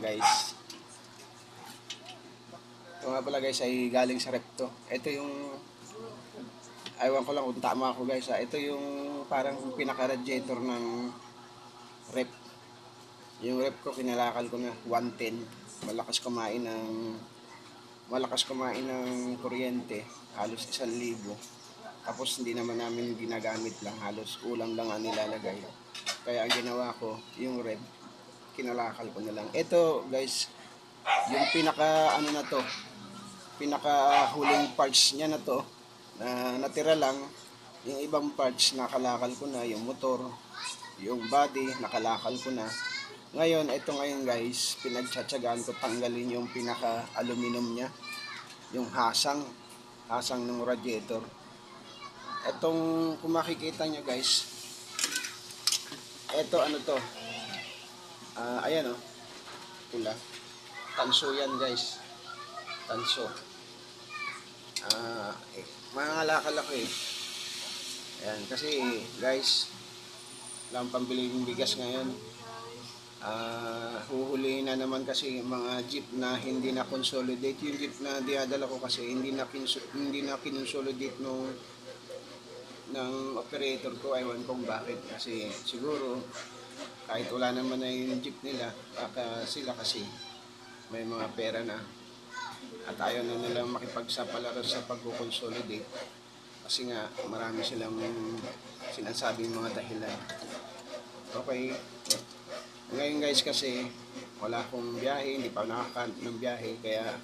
guys. Ito nga pala guys ay galing sa rep to. Ito yung Aywan ko lang kung tama ako guys ha. Ito yung parang pinaka-radiator ng rep. Yung rep ko kinalakal ko na 110. Malakas kumain ng malakas kumain ng kuryente. Halos 1,000. Tapos hindi naman namin ginagamit lang. Halos ulam lang ang nilalagay. Kaya ang ginawa ko, yung rep, kinalakal ko na lang. Ito guys, yung pinaka ano na to, pinaka huling parts niya na to, na natira lang, yung ibang parts nakalakal ko na, yung motor, yung body, nakalakal ko na. Ngayon, ito ngayon guys, pinagtsatsagaan ko tanggalin yung pinaka-aluminum niya, yung hasang, hasang ng radiator. Itong, kung makikita nyo guys, ito ano to, ah ayan o, pula, tanso yan guys, tanso. Ah, eh, mangangalakal ako eh. Ayan, kasi guys, lang pambili ng bigas ngayon. Ah, huhulihin na naman kasi yung mga jeep na hindi na consolidate. Yung jeep na diadala ko kasi hindi na hindi na kinonsolidate nung ng operator ko. Aywan kong bakit. Kasi siguro kahit wala naman na yung jeep nila, baka sila kasi may mga pera na at ayaw na nilang makipagsapalaran sa pagkukonsolidate kasi nga marami silang sinasabing mga dahilan. Okay. Ngayon guys kasi wala akong biyahe, hindi pa nakaka ng biyahe kaya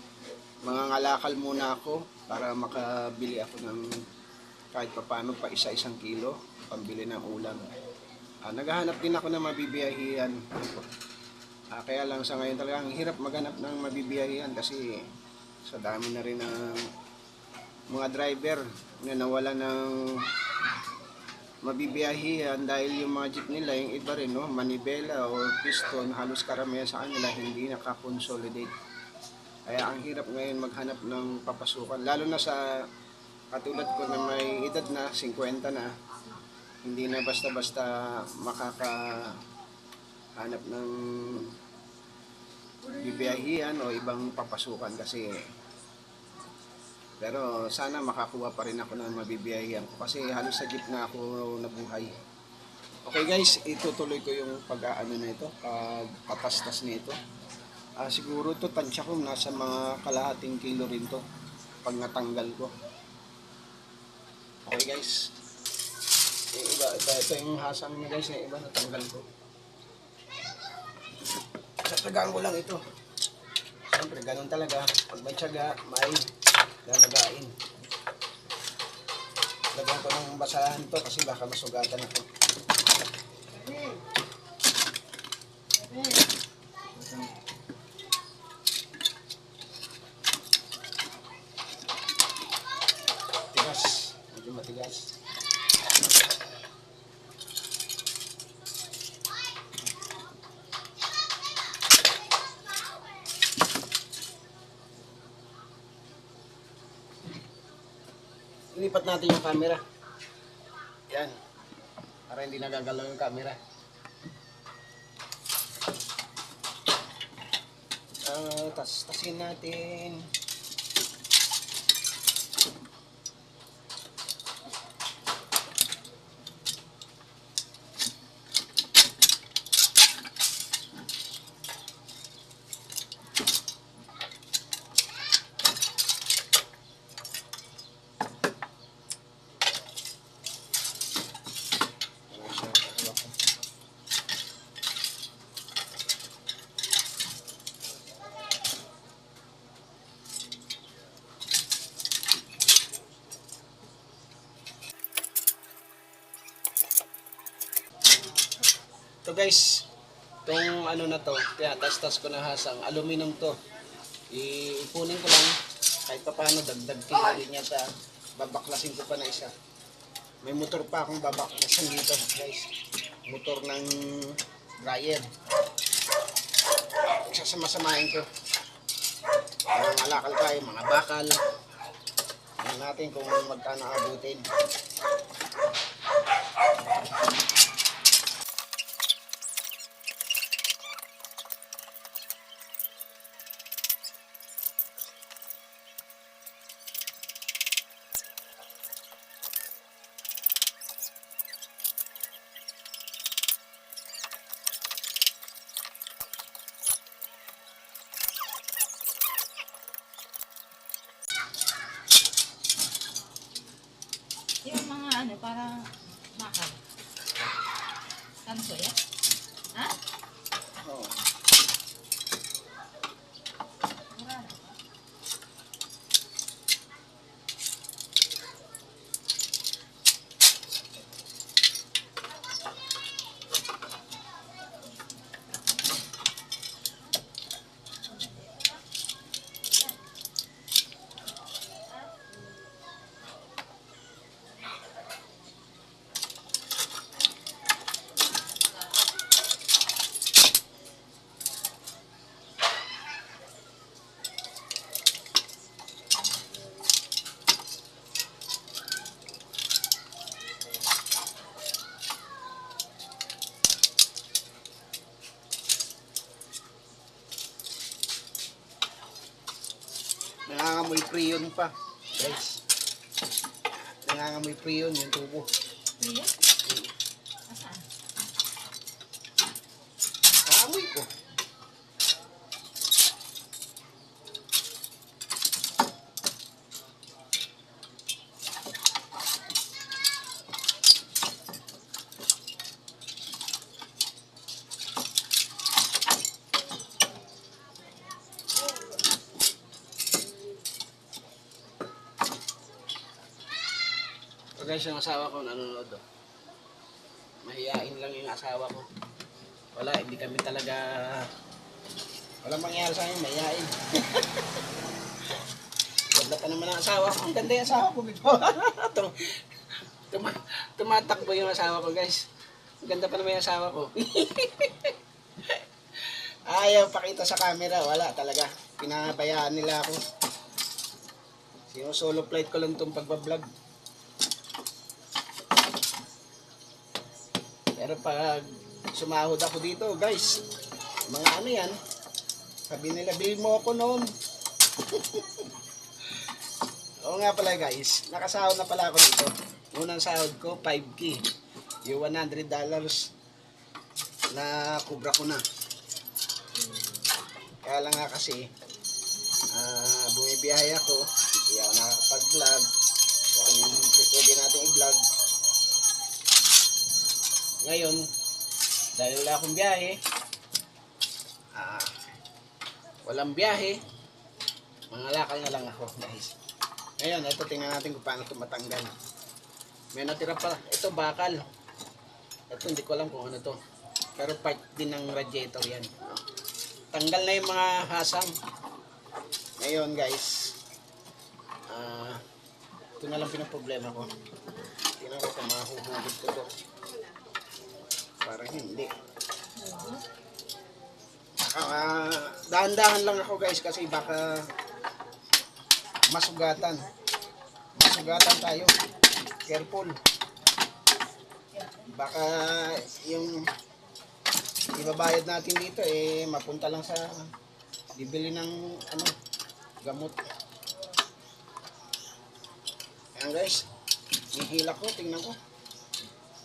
mga ngalakal muna ako para makabili ako ng kahit papaano pa isa-isang kilo pambili ng ulam. Ah, naghahanap din ako ng mabibiyahian. Ah, kaya lang sa ngayon talaga ang hirap maghanap ng mabibiyahian kasi sa dami na rin ng mga driver na nawala ng mabibiyahihan dahil yung mga jeep nila, yung iba rin, no, manibela o piston, halos karamihan sa kanila hindi nakakonsolidate. Kaya ang hirap ngayon maghanap ng papasukan, lalo na sa katulad ko na may edad na, 50 na, hindi na basta-basta makakahanap ng bibiyahian o ibang papasukan kasi pero sana makakuha pa rin ako ng mabibiyahian ko kasi halos sa jeep na ako nabuhay. Okay guys, itutuloy ko yung pag-aano na ito, pagpatastas nito. Ah, siguro to tansya ko nasa mga kalahating kilo rin to pag natanggal ko. Okay guys. Yung iba, ito, ito yung hasang niya guys, yung iba natanggal ko. Tsatsagaan ko lang ito. Siyempre, ganun talaga. Pag may tsaga, may lalagain. Lagyan ko ng basahan to kasi baka masugatan ako. Tigas. Ilipat natin yung camera. Yan. Para hindi nagagalaw yung camera. Ah, tas tasin natin. Guys, itong ano na to, kaya tas-tas ko na hasang, aluminum to. Iipunin ko lang, kahit pa paano, dagdag kilo din yata. Babaklasin ko pa na isa. May motor pa akong babaklasin dito guys. Motor ng dryer. Sasama-samahin ko. Mga alakal tayo, mga bakal. Tingnan natin kung magkano abutin. Para Priyon pa. Guys. Nangangamoy priyon yung tubo. Priya? Asaan? Nangangamoy ko. So guys, yung asawa ko nanonood. Oh. Mahihain lang yung asawa ko. Wala, hindi kami talaga... Walang mangyari sa akin, mahihain. Ganda pa naman ang asawa ko. Ang ganda yung asawa ko, Bito. Tum tuma tumatakbo yung asawa ko, guys. Ang ganda pa naman yung asawa ko. Ayaw pakita sa camera. Wala talaga. Pinabayaan nila ako. Sino solo flight ko lang itong pagbablog. Pero pag sumahod ako dito, guys, mga ano yan, sabi nila, bill mo ako noon. Oo nga pala guys, nakasahod na pala ako dito. Unang sahod ko, 5K. Yung 100 dollars na kubra ko na. Kaya lang nga kasi, ah bumibiyahe ako, hindi ako nakakapag-vlog. Kung ano yung pwede natin i-vlog. Ngayon, dahil wala akong biyahe, ah, walang biyahe, mga lakal na lang ako, guys. Ngayon, ito tingnan natin kung paano ito matanggal. May natira pa, ito bakal. Ito hindi ko alam kung ano to. Pero part din ng radiator yan. Tanggal na yung mga hasang. Ngayon guys, ah, ito na lang pinaproblema ko. Tingnan ko kung mahuhugot ko to. Parang hindi. Ah, dahan-dahan lang ako guys kasi baka masugatan. Masugatan tayo. Careful. Baka yung ibabayad natin dito eh mapunta lang sa bibili ng ano gamot. Ayan guys. Hihila ko, tingnan ko.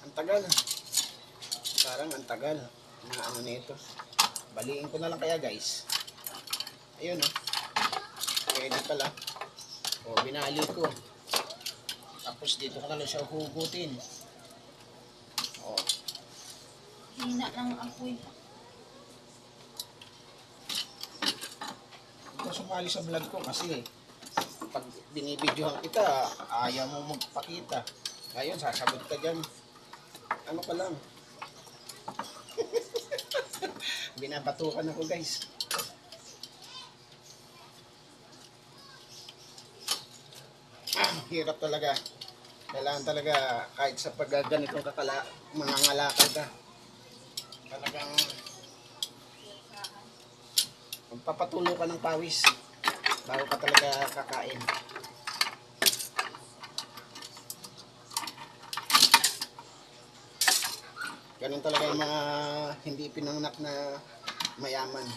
Ang tagal. Parang ang tagal na ano nito. Baliin ko na lang kaya guys. Ayun oh. Pwede pala. O, binali ko. Tapos dito ko na lang siya hugutin. O, Hina ng apoy. Ito sumali sa vlog ko kasi pag binibidyohan kita, ayaw mo magpakita. Ngayon, sasagot ka dyan. Ano ka lang? Binabatukan ako guys. Ah, hirap talaga. Kailangan talaga kahit sa pag ganitong kakala, mga ngalakal ka. Talagang magpapatulo ka ng pawis bago ka talaga kakain. Ganun talaga yung mga hindi pinanganak na mayaman.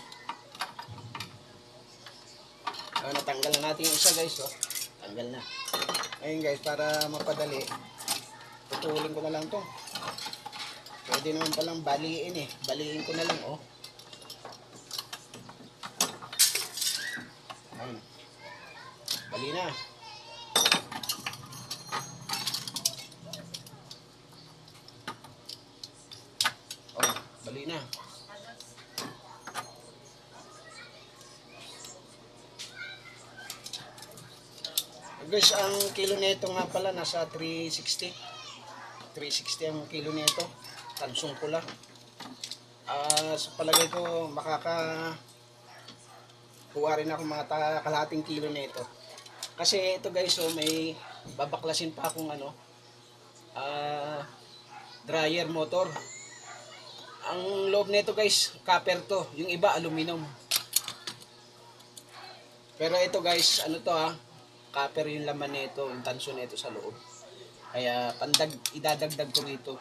Ah, natanggal na natin yung isa guys, oh. Tanggal na. Ayun guys, para mapadali, tutulin ko na lang to. Pwede naman palang baliin eh. Baliin ko na lang, oh. Ayun. Bali na. Gasolina. Guys, ang kilo nito nga pala nasa 360. 360 ang kilo nito. Tansong pula. Ah, sa palagay ko makaka kuha rin ako mga kalahating kilo nito. Kasi ito guys, so may babaklasin pa akong ano, ah, dryer motor. Ang loob nito guys, copper to. Yung iba aluminum. Pero ito guys, ano to ha, copper yung laman nito, yung tanso nito sa loob. Kaya pandag, idadagdag ko rito.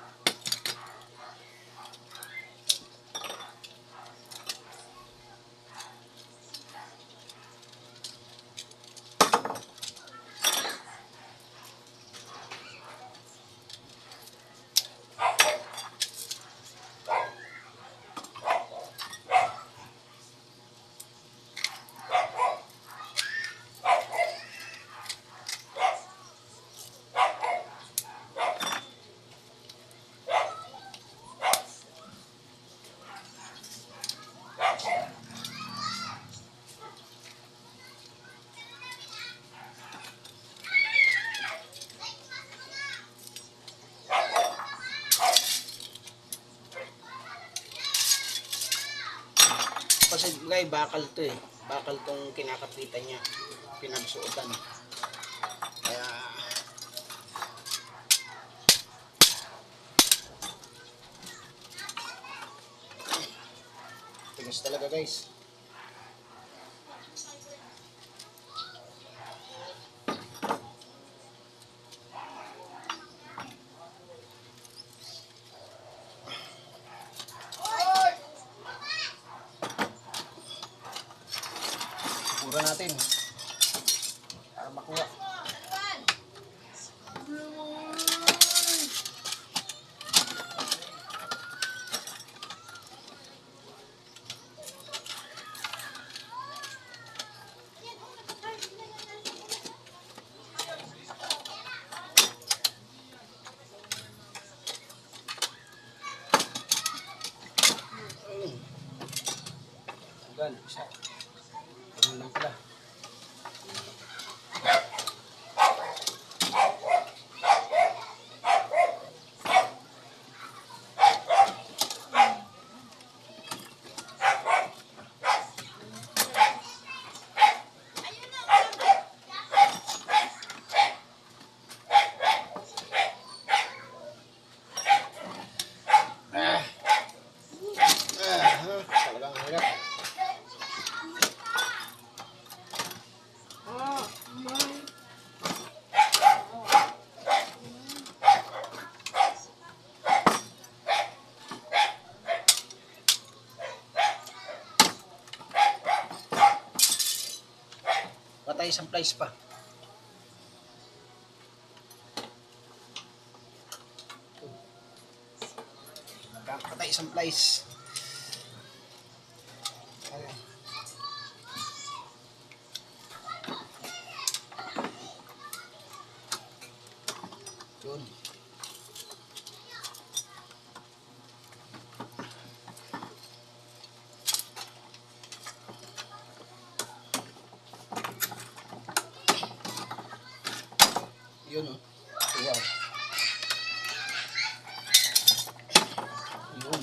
Kasi guys, bakal to eh. Bakal tong kinakapitan niya. Pinagsuotan. Kaya... Tigas talaga guys. Isang plies pa. Patay isang plies. Ayan. Yun. Yun oh. Wow. Yun.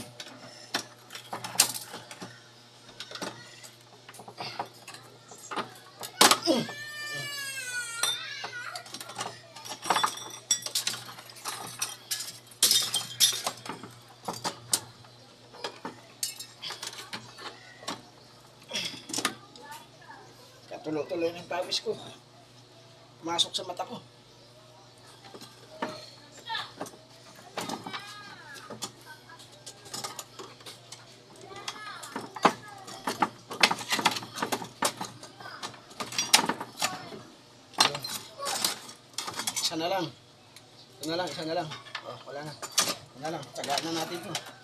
Katulo-tuloy ng pawis ko. Masok sa mata ko. Isa na lang. Isa na lang, isa na lang. Oh, wala na. Isa na lang. Tsagaan na natin to.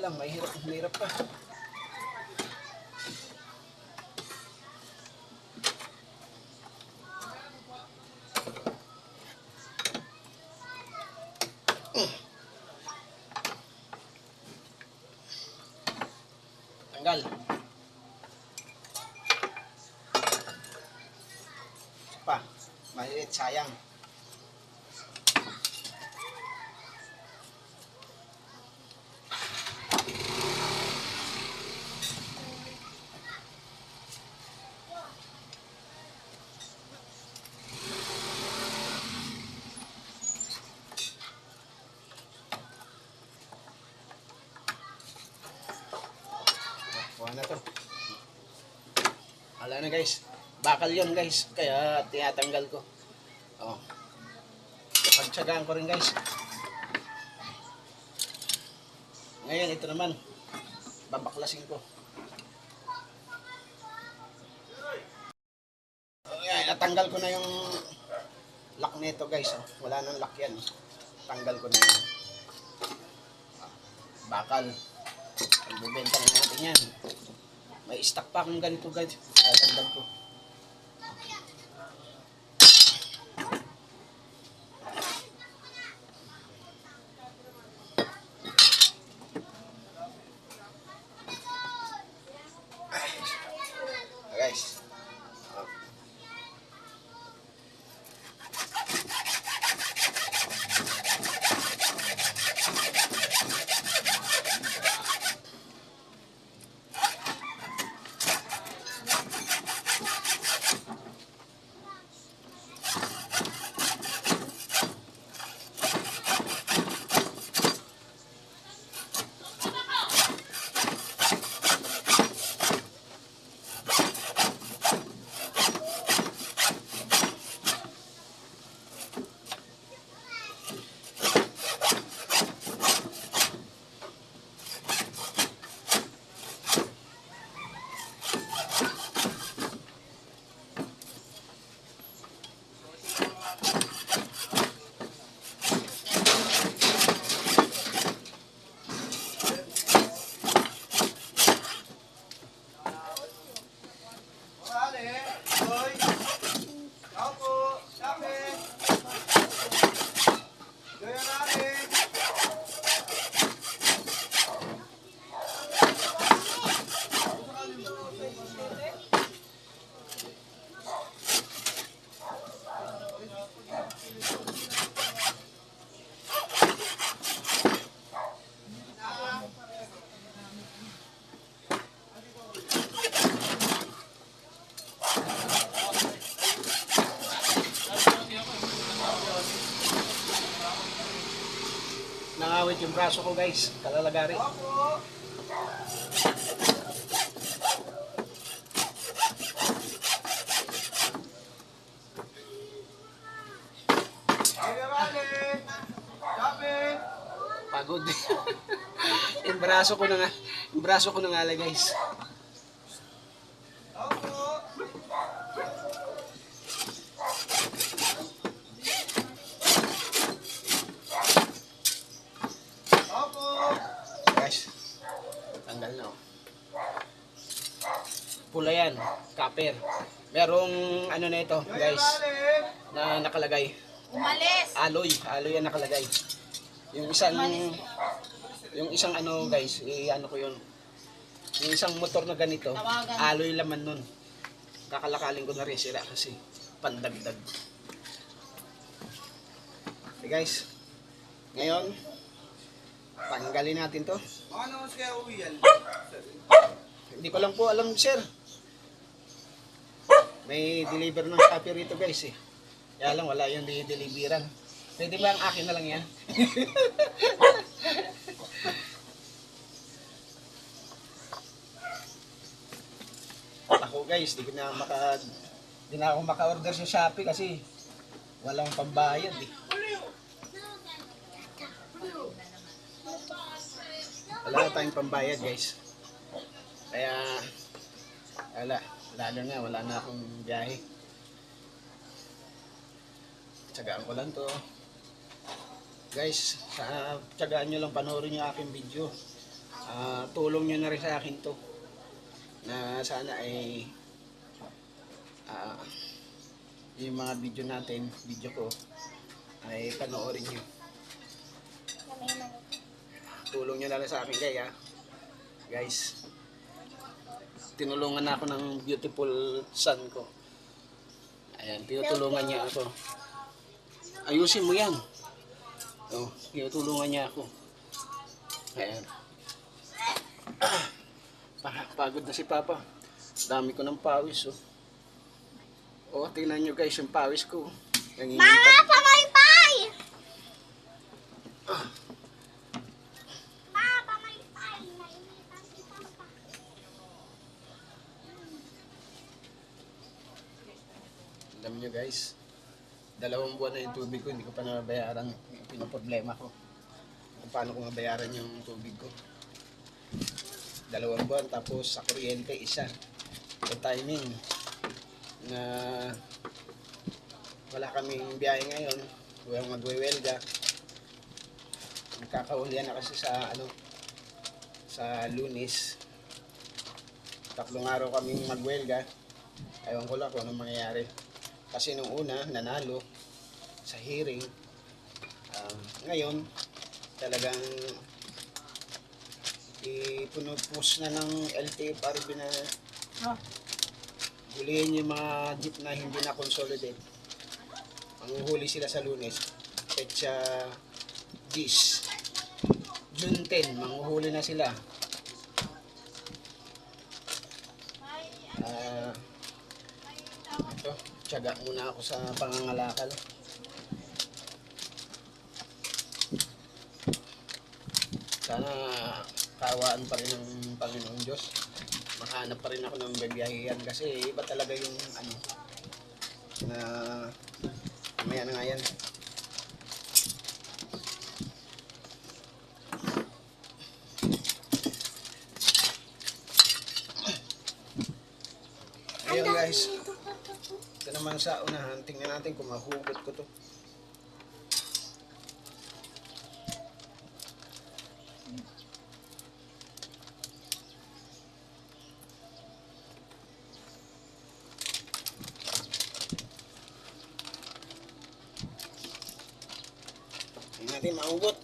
lang, may hirap, hirap pa. Tanggal. Pa, maliit, sayang. Kuha na to. Na guys. Bakal yon guys. Kaya tinatanggal ko. Oh. Pagtsagaan ko rin guys. Ngayon ito naman. Babaklasin ko. Ayan, natanggal ko na yung lock nito guys. Oh. Wala nang lock yan. Tanggal ko na yun. Bakal. Magbibenta na natin yan. May stock pa akong ganito guys. Tatandag ko. Ah, Guys. Ah. Braso ko guys. Kalalagari. Pagod. yung braso ko na nga. Yung braso ko na nga. Guys, tanggal na oh. Pula yan, copper. Merong ano na ito, guys, na nakalagay. Umalis! Alloy, alloy yan nakalagay. Yung isang, yung isang ano guys, i-ano ko yun. Yung isang motor na ganito, Tawagan. alloy laman nun. Kakalakaling ko na rin sila kasi pandagdag. Okay guys, ngayon, tanggalin natin to. Ano mas kaya uwi yan? Hindi ko lang po alam, sir. May deliver ng Shopee rito, guys, eh. Kaya lang, wala yung deliveran. Pwede ba ang akin na lang yan? ako, guys, di ko na maka... Di na ako maka-order sa Shopee kasi walang pambayad, eh. Wala na tayong pambayad, guys. Kaya, wala. Lalo na, wala na akong biyahe. Tsagaan ko lang to. Guys, sa tsagaan nyo lang panoorin yung aking video. ah, tulong nyo na rin sa akin to. Na sana ay ah, yung mga video natin, video ko, ay panoorin nyo. Tulong nyo na lang sa akin kaya, guys. Tinulungan ako ng beautiful son ko. Ayan, tinutulungan niya ako. Ayusin mo yan. Oh, tinutulungan niya ako. Ayan. Ah, pa- pagod na si Papa. Dami ko ng pawis, oh. Oh, tingnan nyo guys yung pawis ko. Nangingitab. pamaypay! Pa, pamaypay! Nainitan si Papa. Alam nyo guys, dalawang buwan na yung tubig ko, hindi ko pa nabayaran yung pinoproblema ko. Kung paano ko mabayaran yung tubig ko. Dalawang buwan, tapos sa kuryente isa. Sa timing na wala kaming biyahe ngayon, walang magwewelga. Magkakaulian na kasi sa ano sa lunis. Tatlong araw kaming magwelga. Ewan ko lang kung anong mangyayari. Kasi nung una, nanalo sa hearing. Um, ngayon, talagang ipunupus na ng LTFRB na Oh, hulihin yung mga jeep na hindi na consolidate. Manghuhuli sila sa lunes. Petsa 10. June 10, manghuhuli na sila. Ah, ito, tiyaga muna ako sa pangangalakal. Sana kawaan pa rin ng Panginoon Diyos. Makahanap pa rin ako ng bibiyahian kasi iba talaga yung ano na maya na nga yan. Ayun guys, ito naman sa unahan. Tingnan natin kung mahugot ko to. Tingnan natin mahugot.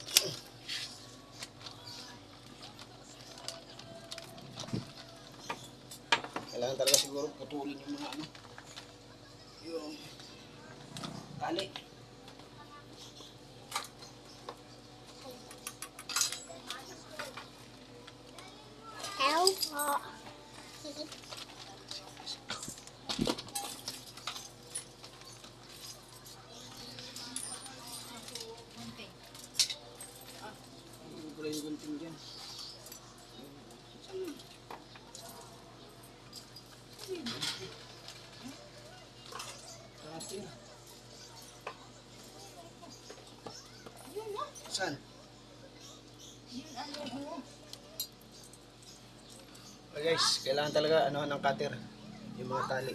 Kailangan talaga siguro putulin yung mga ano. Yung tali. Hello po. konti. Ano pala yung gunting dyan? Cutter. Yun na. Saan? Ano. Oh, guys, kailangan talaga ano ng cutter. Yung mga tali.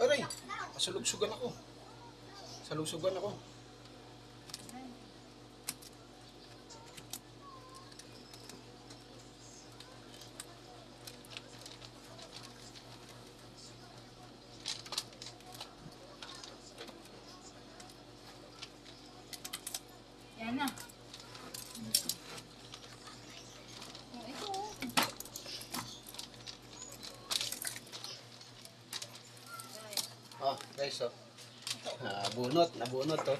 Aray! Masulugsugan ako. Salugsugan ako. Guys, oh. Ah, bunot, nabunot to.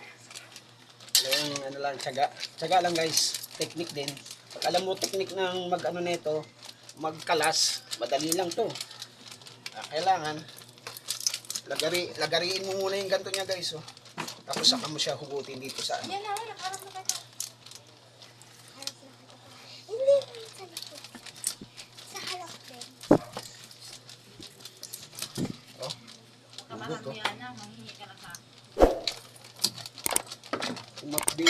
Yung ano lang, tsaga. Tsaga lang guys. Technique din. Pag alam mo technique ng mag ano nito, magkalas, madali lang to. Ah, kailangan lagari lagariin mo muna yung ganto niya guys, oh. Tapos saka mo siya hugutin dito sa ano. Yan na, nakarap na kayo. Harap na kita. Hindi, sa likod. Sa harap din. Oh. Kabahan Hugot, mo oh. yan na, manghingi ka na sa akin. Umakdi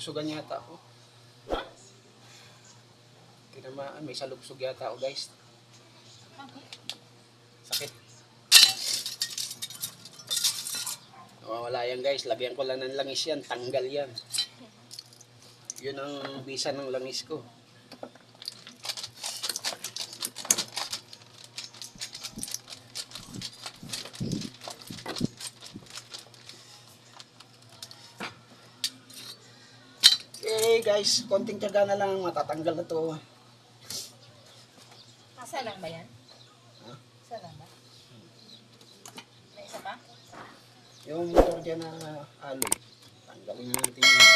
yung daliri ko. Nasa lugsugan yata ako. Tinamaan, may salubsog yata ako guys. Sakit. Nawawala yan guys. Lagyan ko lang ng langis yan. Tanggal yan. Yun ang bisa ng langis ko. Okay guys, konting tiyaga na lang matatanggal na to. Isa lang ba yan? Ha? Isa lang ba? May isa pa? Yung motor dyan na aloy, tanggalin na natin yun.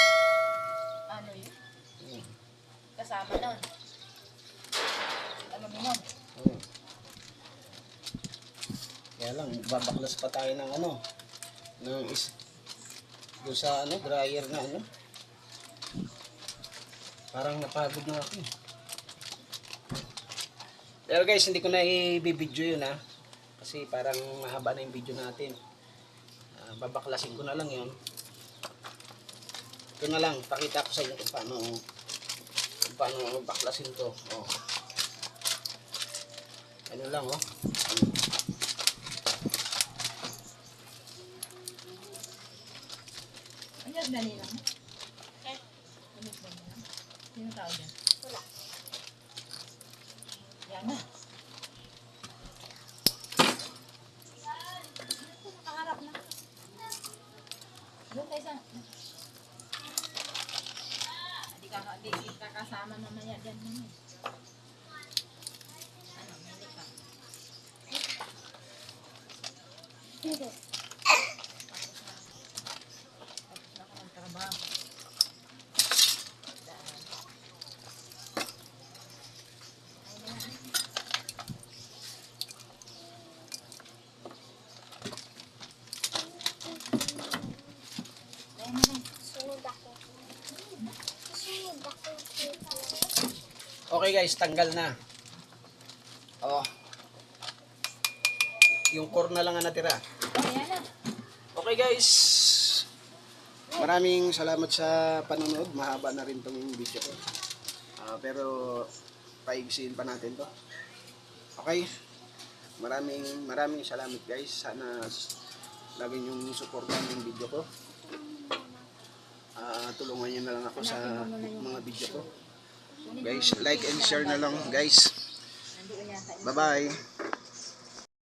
Yun? Hmm. Kasama nun. Aluminum. Oo. Kaya lang, babaklas pa tayo ng ano, ng is, doon sa ano, dryer na ano. Parang napagod na ako. eh. Pero guys, hindi ko na i-video yun ha. Kasi parang mahaba na yung video natin. Ah, babaklasin ko na lang yun. Ito na lang, pakita ko sa inyo kung paano, kung paano baklasin to. Oh. Ano lang oh. Ano dali lang? Eh? Ano yung dali lang? Sino tao dyan? Wala. Yan na. Nakaharap na. Doon tayo sa... Hindi ka, di, di ka kasama mamaya dyan. Hindi. Tapos na. Tapos na ako magtrabaho. Daan. Ay, na. Ay, na, na. Sunod ako. Sunod ako. Okay guys, tanggal na. Oh. Yung core na lang ang natira. Okay guys. Maraming salamat sa panonood. Mahaba na rin tong video ko. Ah, pero paigsiin pa natin to. Okay. Maraming maraming salamat guys. Sana lagi niyong suportahan yung video ko. Ah, tulungan niyo na lang ako sa mga video ko. Guys, like and share na lang guys. Yata. Bye-bye.